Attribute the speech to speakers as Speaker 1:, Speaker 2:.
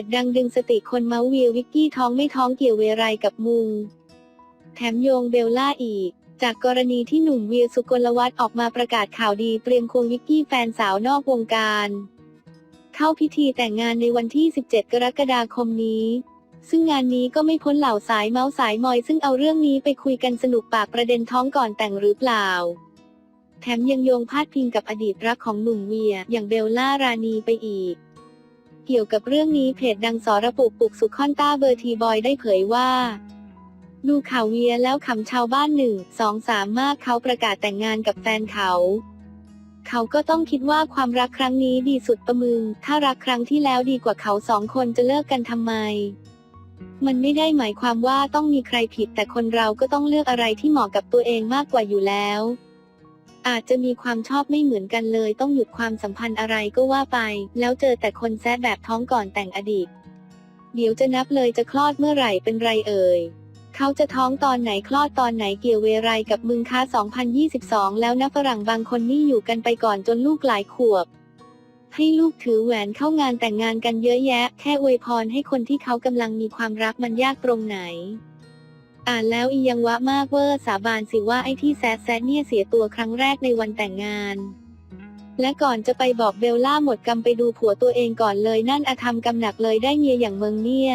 Speaker 1: จดังดึงสติคนเมาส์เวียวิกกี้ท้องไม่ท้องเกี่ยวเวไรกับมุง แถมโยงเบลล่าอีก จากกรณีที่หนุ่มเวียสุกลวัฒน์ออกมาประกาศข่าวดีเตรียมควงวิกกี้แฟนสาวนอกวงการ เข้าพิธีแต่งงานในวันที่ 17 กรกฎาคมนี้ ซึ่งงานนี้ก็ไม่พ้นเหล่าสายเมาส์สายมอยซึ่งเอาเรื่องนี้ไปคุยกันสนุกปากประเด็นท้องก่อนแต่งหรือเปล่าแถมยังโยงพาดพิงกับอดีตรักของหนุ่มเวีย อย่างเบลล่ารานีไปอีก เกี่ยวกับเรื่องนี้เพจดังสอระปุกปุกสุขอนต้าเบอร์ทีบอยได้เผยว่า ดูข่าวเวียแล้วขำชาวบ้านหนึ่งสองสามมากเขาประกาศแต่งงานกับแฟนเขา เขาก็ต้องคิดว่าความรักครั้งนี้ดีสุดประมึง ถ้ารักครั้งที่แล้วดีกว่าเขาสองคนจะเลิกกันทำไม มันไม่ได้หมายความว่าต้องมีใครผิดแต่คนเราก็ต้องเลือกอะไรที่เหมาะกับตัวเองมากกว่าอยู่แล้ว อาจจะมีความชอบไม่เหมือนกันเลย ต้องหยุดความสัมพันธ์อะไรก็ว่าไป แล้วเจอแต่คนแซดแบบท้องก่อนแต่งอดีต เดี๋ยวจะนับเลยจะคลอดเมื่อไหร่เป็นไรเอ่ยเขาจะท้องตอนไหนคลอดตอนไหนเกี่ยวเวไรกับมึงค้า 2022 แล้วนะฝรั่งบางคนนี่อยู่กันไปก่อนจนลูกหลายขวบ ให้ลูกถือแหวนเข้างานแต่งงานกันเยอะแยะ แค่อวยพรให้คนที่เขากำลังมีความรักมันยากตรงไหน อ่านแล้วอียังวะมากเวอร์สาบานสิว่าไอ้ที่แซดแซดเนี่ยเสียตัวครั้งแรกในวันแต่งงาน และก่อนจะไปบอกเบลล่าหมดกรรมไปดูผัวตัวเองก่อนเลยนั่นอาธรรมกำหนักเลยได้เมียอย่างเมืองเนี่ย